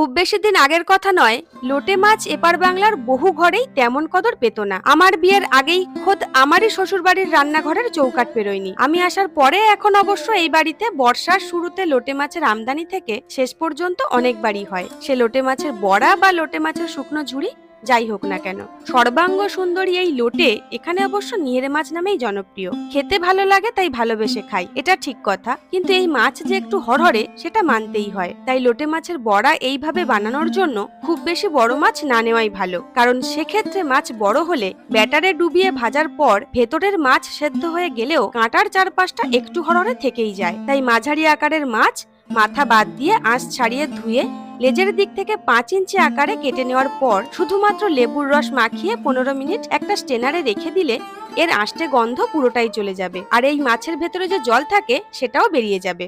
খুব বেশি দিন আগের কথা নয়, লোটে মাছ এপার বাংলার বহু ঘরেই তেমন কদর পেত না। আমার বিয়ের আগেই খোদ আমারই শ্বশুর বাড়ির রান্নাঘরের চৌকাট পেরোয়নি। আমি আসার পরে এখন অবশ্য এই বাড়িতে বর্ষার শুরুতে লোটে মাছের আমদানি থেকে শেষ পর্যন্ত অনেকবারই হয়। সে লোটে মাছের বড়া বা লোটে মাছের শুকনো ঝুড়ি যাই হোক না কেন। সর্বাঙ্গ সুন্দরী এই লোটে এখানে অবশ্য নিহেরে মাছ নামেই জনপ্রিয়। খেতে ভালো লাগে, তাই ভালোবেসে খাই। এটা ঠিক কথা। কিন্তু এই মাছ যে একটু হরহরে, সেটা মানতেই হয়। তাই লোটে মাছের বড়া এইভাবে বানানোর জন্য খুব বেশি বড় মাছ না নেওয়াই ভালো। কারণ সেক্ষেত্রে মাছ বড় হলে ব্যাটারে ডুবিয়ে ভাজার পর ভেতরের মাছ সেদ্ধ হয়ে গেলেও কাঁটার চারপাশটা একটু হরহরে থেকেই যায়। তাই মাঝারি আকারের মাছ মাথা বাদ দিয়ে আঁশ ছাড়িয়ে ধুয়ে লেজের দিক থেকে পাঁচ ইঞ্চি আকারে কেটে নেওয়ার পর শুধুমাত্র লেবুর রস মাখিয়ে পনেরো মিনিট একটা স্টেনারে রেখে দিলে এর আষ্টে গন্ধ পুরোটাই চলে যাবে। আর এই মাছের ভেতরে যে জল থাকে, সেটাও বেরিয়ে যাবে।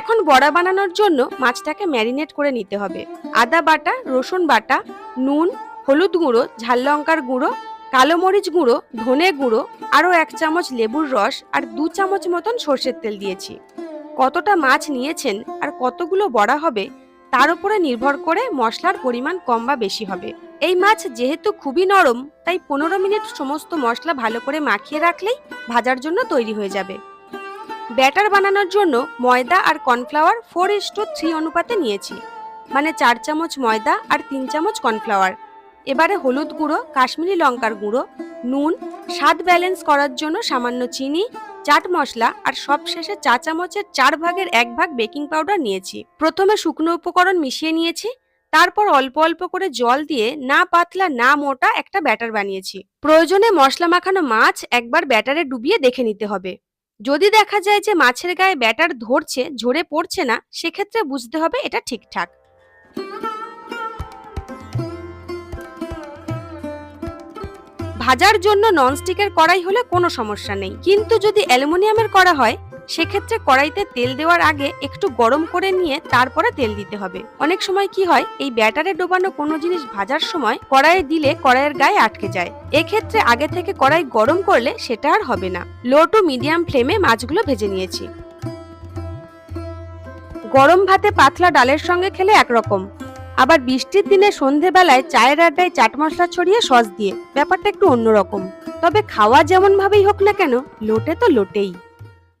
এখন বড়া বানানোর জন্য মাছটাকে ম্যারিনেট করে নিতে হবে। আদা বাটা, রসুন বাটা, নুন, হলুদ গুঁড়ো, ঝাল লঙ্কার গুঁড়ো, কালো মরিচ গুঁড়ো, ধনে গুঁড়ো, আরও এক চামচ লেবুর রস আর দু চামচ মতন সর্ষের তেল দিয়েছি। কতটা মাছ নিয়েছেন আর কতগুলো বড়া হবে, তার উপরে নির্ভর করে মশলার পরিমাণ কম বা বেশি হবে। এই মাছ যেহেতু খুবই নরম, তাই পনেরো মিনিট সমস্ত মশলা ভালো করে মাখিয়ে রাখলেই ভাজার জন্য তৈরি হয়ে যাবে। ব্যাটার বানানোর জন্য ময়দা আর cornflour four is to three অনুপাতে নিয়েছি মানে চার চামচ ময়দা আর তিন চামচ কর্নফ্লাওয়ার। এবারে হলুদ গুঁড়ো, কাশ্মীরি লঙ্কার গুঁড়ো, নুন, স্বাদ ব্যালেন্স করার জন্য সামান্য চিনি চাট মশলা আর সবশেষে চা চামচের চার ভাগের এক ভাগ বেকিং পাউডার নিয়েছি। প্রথমে শুকনো উপকরণ মিশিয়ে নিয়েছি, তারপর অল্প অল্প করে জল দিয়ে না পাতলা, না মোটা একটা ব্যাটার বানিয়েছি। প্রয়োজনে মশলা মাখানো মাছ একবার ব্যাটারে ডুবিয়ে দেখে নিতে হবে। যদি দেখা যায় যে মাছের গায়ে ব্যাটার ধরছে, ঝরে পড়ছে না, সেক্ষেত্রে বুঝতে হবে এটা ঠিকঠাক। ভাজার জন্য ননস্টিকের কড়াই হলে কোনো সমস্যা নেই। কিন্তু যদি অ্যালুমিনিয়ামের করা হয়, সেক্ষেত্রে কড়াইতে তেল দেওয়ার আগে একটু গরম করে নিয়ে তারপরে তেল দিতে হবে। অনেক সময় কি হয়, এই ব্যাটারে ডোবানো কোনো জিনিস ভাজার সময় কড়াইয়ে দিলে কড়াইয়ের গায়ে আটকে যায়। এক্ষেত্রে আগে থেকে কড়াই গরম করলে সেটা আর হবে না। লো টু মিডিয়াম ফ্লেমে মাছগুলো ভেজে নিয়েছি। গরম ভাতে পাতলা ডালের সঙ্গে খেলে একরকম। আবার বৃষ্টির দিনে সন্ধেবেলায় চায়ের আড্ডায় চাট মশলা ছড়িয়ে সস দিয়ে। ব্যাপারটা একটু অন্যরকম। তবে খাওয়া যেমন ভাবেই হোক না কেন, লোটে তো লোটেই।